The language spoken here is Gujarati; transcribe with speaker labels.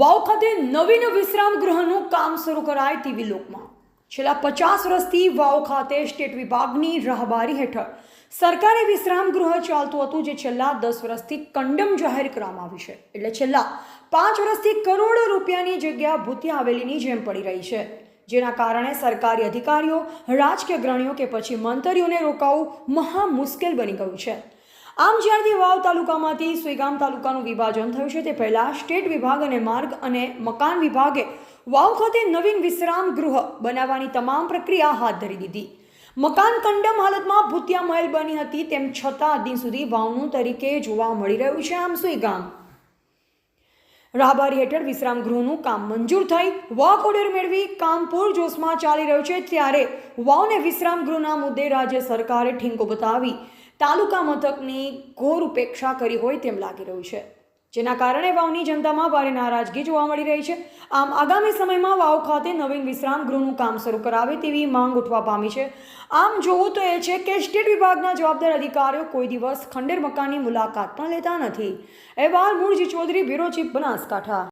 Speaker 1: વાવ ખાતે નવીન વિશ્રામ ગૃહનું કામ શરૂ કરાય તેવી લોકમાં. છેલ્લા પચાસ વર્ષથી વાવ ખાતે સ્ટેટ વિભાગની રાહબારી હેઠળ સરકારે વિશ્રામ ગૃહ ચાલતું હતું જે છેલ્લા દસ વર્ષથી કંડમ જાહેર કરવામાં આવ્યું છે. એટલે છેલ્લા પાંચ વર્ષથી કરોડો રૂપિયાની જગ્યા ભૂતિયા હવેલીની જેમ પડી રહી છે. જેના કારણે સરકારી અધિકારીઓ, રાજકીય અગ્રણીઓ કે પછી મંત્રીઓને રોકાવું મહા મુશ્કેલ બની ગયું છે. આમ જ્યારથી વાવ તાલુકામાંથી સુઈગામ તાલુકાનું વિભાજન થયું છે, તે પહેલાં સ્ટેટ વિભાગ અને માર્ગ અને મકાન વિભાગે વાવ ખાતે નવીન વિશ્રામ ગૃહ બનાવવાની તમામ પ્રક્રિયા હાથ ધરી દીધી. મકાન કંડમ હાલતમાં ભૂતિયા મહેલ બની હતી, તેમ છતાં દિન સુધી વાવનું તરીકે જોવા મળી રહ્યું છે આમ સુઈગામ. રાહબારી હેઠળ વિશ્રામ ગૃહનું કામ મંજૂર થઈ વાક ઓર્ડર મેળવી કામ પૂરજોશમાં ચાલી રહ્યું છે, ત્યારે વાવને વિશ્રામ ગૃહના મુદ્દે રાજ્ય સરકારે ઠીંકો બતાવી તાલુકા મથકની ઘોર ઉપેક્ષા કરી હોય તેમ લાગી રહ્યું છે. જેના કારણે વાવની જનતામાં ભારે નારાજગી જોવા મળી રહી છે. આમ આગામી સમયમાં વાવ ખાતે નવીન વિશ્રામ ગૃહનું કામ શરૂ કરાવે તેવી માંગ ઉઠવા પામી છે. આમ જોવું તો એ છે કે સ્ટેટ વિભાગના જવાબદાર અધિકારીઓ કોઈ દિવસ ખંડેર મકાનની મુલાકાત પણ લેતા નથી. અહેવાલ મૂળજી ચૌધરી, બ્યુરો ચીફ બનાસકાંઠા.